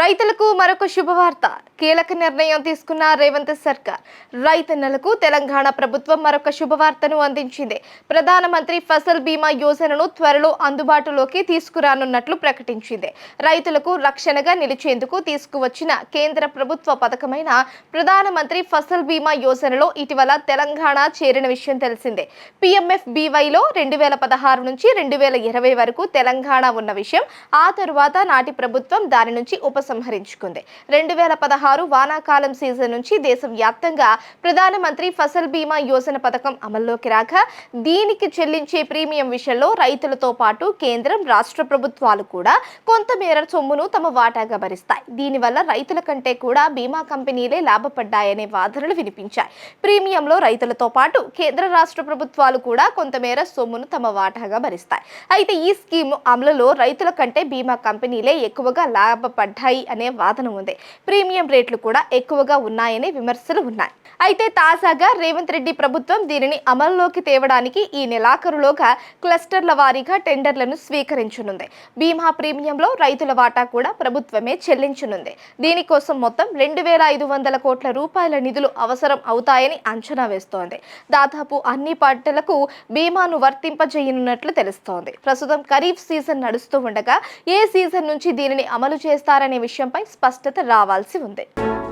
రైతులకు మరొక శుభవార్త. కీలక నిర్ణయం తీసుకున్న రేవంత్ సర్కార్. రైతన్నలకు తెలంగాణ ప్రభుత్వం మరొక శుభవార్తను అందించింది. ప్రధానమంత్రి ఫసల్ బీమా యోజనను త్వరలో అందుబాటులోకి తీసుకురానున్నట్లు ప్రకటించింది. రైతులకు రక్షణగా నిలిచేందుకు తీసుకువచ్చిన కేంద్ర ప్రభుత్వ పథకమైన ప్రధానమంత్రి ఫసల్ బీమా యోజనలో ఇటీవల తెలంగాణ చేరిన విషయం తెలిసిందే. పిఎంఎఫ్ బీవైలో రెండు వేల పదహారు నుంచి రెండు వేల ఇరవై వరకు తెలంగాణ ఉన్న విషయం ఆ తరువాత నాటి ప్రభుత్వం దాని నుంచి ఉపసంహరించుకుంది. రెండు వేల పదహారు వానాకాలం సీజన్ నుంచి దేశవ్యాప్తంగా ప్రధానమంత్రి ఫసల్ బీమా యోజన పథకం అమల్లోకి రాక దీనికి చెల్లించే ప్రీమియం విషయంలో రైతులతో పాటు కేంద్రం రాష్ట్ర ప్రభుత్వాలు కూడా కొంతమేర సొమ్మును తమ వాటాగా భరిస్తాయి. దీనివల్ల రైతుల కంటే కూడా బీమా కంపెనీలే లాభపడ్డాయనే వాదనలు వినిపించాయి. ప్రీమియంలో రైతులతో పాటు కేంద్ర రాష్ట్ర ప్రభుత్వాలు కూడా కొంతమేర సొమ్మును తమ వాటాగా భరిస్తాయి. అయితే ఈ స్కీమ్ అమలులో రైతుల కంటే బీమా కంపెనీలే ఎక్కువగా లాభపడ్డాయి అనే వాదన ఉంది. ప్రీమియం రేట్లు కూడా ఎక్కువగా ఉన్నాయనే విమర్శలు ఉన్నాయి. అయితే తాజాగా రేవంత్ రెడ్డి ప్రభుత్వం దీనిని అమల్లోకి తేవడానికి ఈ నెలాఖరులోగా క్లస్టర్ల వారీగా టెండర్లను స్వీకరించనుంది. బీమా ప్రీమియంలో రైతుల వాటా కూడా ప్రభుత్వమే చెల్లించనుంది. దీనికోసం మొత్తం రెండు వేల ఐదు వందల కోట్ల రూపాయల నిధులు అవసరం అవుతాయని అంచనా వేస్తోంది. దాదాపు అన్ని పంటలకు బీమాను వర్తింపజేయనున్నట్లు తెలుస్తోంది. ప్రస్తుతం ఖరీఫ్ సీజన్ నడుస్తూ ఉండగా ఏ సీజన్ నుంచి దీనిని అమలు చేస్తారనే విషయంపై స్పష్టత రావాల్సి ఉంది. നമസ്തേ